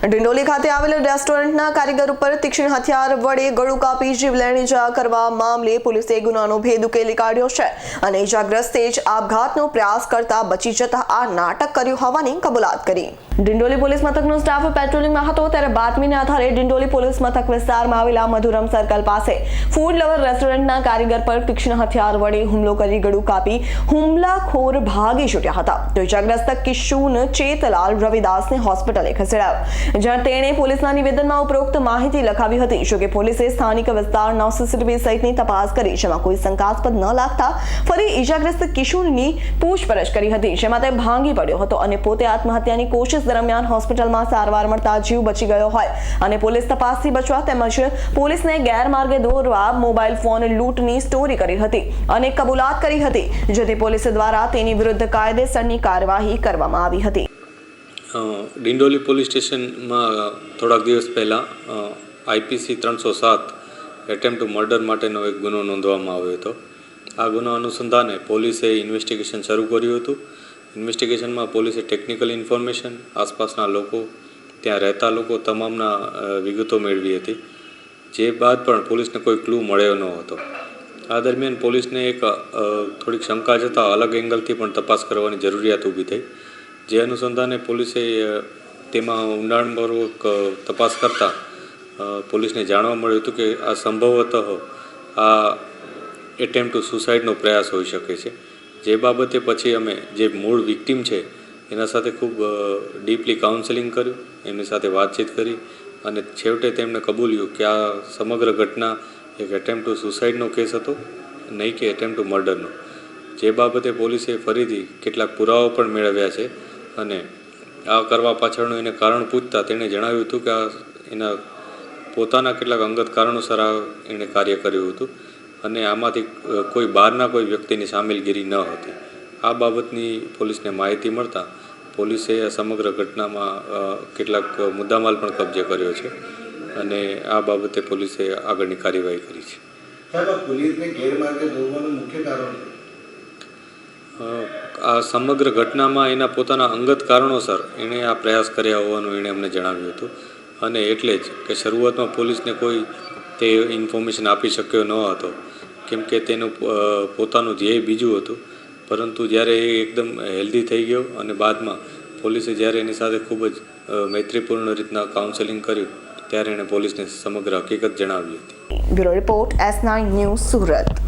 ડિંડોલી ખાતે આવેલ રેસ્ટોરન્ટના કારીગર ઉપર તીક્ષ્ણ હથિયાર વડે ગળું કાપી જીવલેણ ઇજા કરવા મામલે પોલીસે ગુનાનો ભેદ ઉકેલી કાઢ્યો છે અને ઇજાગ્રસ્તે જ આપઘાતનો પ્રયાસ કરતા બચી જતા આ નાટક કર્યું હોવાની કબૂલાત કરી. ડિંડોલી પોલીસ મથકનો સ્ટાફ પેટ્રોલિંગમાં હતો ત્યારે બાતમીના આધારે ડિંડોલી પોલીસ મથક વિસ્તારમાં આવેલા મધુરમ સર્કલ પાસે ફૂડ લવર રેસ્ટોરન્ટના કારીગર પર તીક્ષ્ણ હથિયાર વડે હુમલો કરી ગળું કાપી હુમલાખોર ભાગી છૂટ્યા હતા. તો ઇજાગ્રસ્ત કિશુન ચેતલાલ રવિદાસને હોસ્પિટલે ખસેડાયો. જ્યાં તેણે પોલીસના નિવેદનમાં ઉપરોક્ત માહિતી લખાવી હતી, જોકે પોલીસે સ્થાનિક વિસ્તારના સીસીટીવી સહિતની તપાસ કરી, જેમાં કોઈ શંકાસ્પદ ન લાગતા ફરી ઇજાગ્રસ્ત કિશોરની પૂછપરછ કરી હતી, જેમાં તે ભાંગી પડ્યો હતો અને પોતે આત્મહત્યાની કોશિશ દરમિયાન હોસ્પિટલમાં સારવાર મળતા જીવ બચી ગયો હોય. અને પોલીસ તપાસથી બચવા તેમજ પોલીસને ગેરમાર્ગે દોરવા મોબાઈલ ફોન લૂંટની સ્ટોરી કરી હતી અને કબૂલાત કરી હતી, જેથી પોલીસ દ્વારા તેની વિરુદ્ધ કાયદેસરની કાર્યવાહી કરવામાં આવી હતી. ડિંડોલી પોલીસ સ્ટેશનમાં થોડાક દિવસ પહેલાં આઈપીસી ત્રણસો સાત એટેમ્પ ટુ મર્ડર માટેનો એક ગુનો નોંધવામાં આવ્યો હતો. આ ગુનો અનુસંધાને પોલીસે ઇન્વેસ્ટિગેશન શરૂ કર્યું હતું. ઇન્વેસ્ટિગેશનમાં પોલીસે ટેકનિકલ ઇન્ફોર્મેશન, આસપાસના લોકો, ત્યાં રહેતા લોકો તમામના વિગતો મેળવી હતી. જે બાદ પણ પોલીસને કોઈ ક્લૂ મળ્યો ન હતો. આ દરમિયાન પોલીસને એક થોડીક શંકા જતાં અલગ એંગલથી પણ તપાસ કરવાની જરૂરિયાત ઊભી થઈ. જે અનુસંધાને પોલીસે તેમાં ઊંડાણપૂર્વક તપાસ કરતાં પોલીસને જાણવા મળ્યું હતું કે આ સંભવતઃ આ એટેમ્પ ટુ સુસાઇડનો પ્રયાસ હોઈ શકે છે. જે બાબતે પછી અમે જે મૂળ વિક્ટીમ છે, એના સાથે ખૂબ ડીપલી કાઉન્સેલિંગ કર્યું, એમની સાથે વાતચીત કરી અને છેવટે તેમણે કબૂલ્યું કે આ સમગ્ર ઘટના એક એટેમ્પ ટુ સુસાઇડનો કેસ હતો, નહીં કે એટેમ્પ ટુ મર્ડરનો જે બાબતે પોલીસે ફરીથી કેટલાક પુરાવા પણ મેળવ્યા છે અને આ કરવા પાછળનું એને કારણ પૂછતા તેણે જણાવ્યું હતું કે આ એના પોતાના કેટલાક અંગત કારણોસર આ એણે કાર્ય કર્યું હતું અને આમાંથી કોઈ બહારના કોઈ વ્યક્તિની સામેલગીરી ન હતી. આ બાબતની પોલીસને માહિતી મળતા પોલીસે આ સમગ્ર ઘટનામાં કેટલાક મુદ્દામાલ પણ કબજે કર્યો છે અને આ બાબતે પોલીસે આગળની કાર્યવાહી કરી છે. આ સમગ્ર ઘટનામાં એના પોતાના અંગત કારણોસર એણે આ પ્રયાસ કર્યા હોવાનું એણે અમને જણાવ્યું હતું. અને એટલે જ કે શરૂઆતમાં પોલીસને કોઈ તે ઇન્ફોર્મેશન આપી શક્યો ન હતો. કેમ કે તેનું પોતાનું ધ્યેય બીજું હતું. પરંતુ જ્યારે એ એકદમ હેલ્ધી થઈ ગયો અને બાદમાં પોલીસે જ્યારે એની સાથે ખૂબ જ મૈત્રીપૂર્ણ રીતના કાઉન્સેલિંગ કર્યું, ત્યારે એણે પોલીસને સમગ્ર હકીકત જણાવી હતી. Bureau report S nine news Surat.